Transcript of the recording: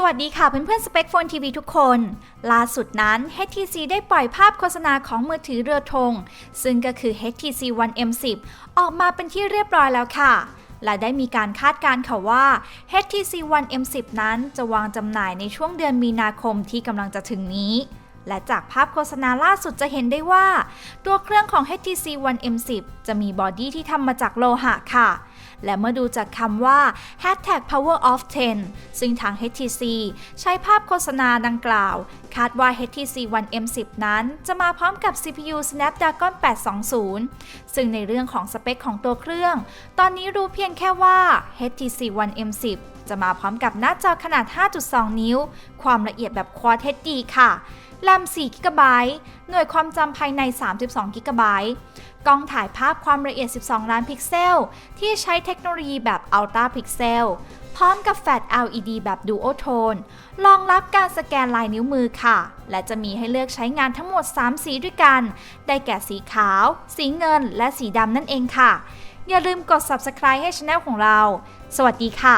สวัสดีค่ะเพื่อนๆ สเปคโฟนทีวีทุกคน ล่าสุดนั้น HTC ได้ปล่อยภาพโฆษณาของมือถือเรือธงซึ่งก็คือ HTC One M10 ออกมาเป็นที่เรียบร้อยแล้วค่ะ และได้มีการคาดการณ์ค่ะว่า HTC One M10 นั้นจะวางจำหน่ายในช่วงเดือนมีนาคมที่กำลังจะถึงนี้ และจากภาพโฆษณาล่าสุดจะเห็นได้ว่า ตัวเครื่องของ HTC One M10 จะมีบอดี้ที่ทำมาจากโลหะค่ะ และเมื่อดูจากคำว่า hashtag power of 10 ซึ่งทาง HTC ใช้ภาพโฆษณาดังกล่าว คาดว่า HTC One M10 นั้น จะมาพร้อมกับ CPU Snapdragon 820 ซึ่งในเรื่องของสเปคของตัวเครื่อง ตอนนี้รู้เพียงแค่ว่า HTC One M10 จะมาพร้อมกับหน้าจอขนาด 5.2 นิ้ว ความละเอียดแบบ Quad HD ค่ะแรม4 g b หน่วยความจำภายใน 32 g b กล้องถ่ายภาพความละเอียด 12 ล้านพิกเซล ที่ใช้เทคโนโลยีแบบ Ultra Pixel พร้อมกับแฟลช LED แบบ Dual Tone รองรับการสแกนลายนิ้วมือค่ะ และจะมีให้เลือกใช้งานทั้งหมด 3 สีด้วยกัน ได้แก่สีขาว สีเงิน และสีดำนั่นเองค่ะ อย่าลืมกด Subscribe ให้ช anel ของเรา สวัสดีค่ะ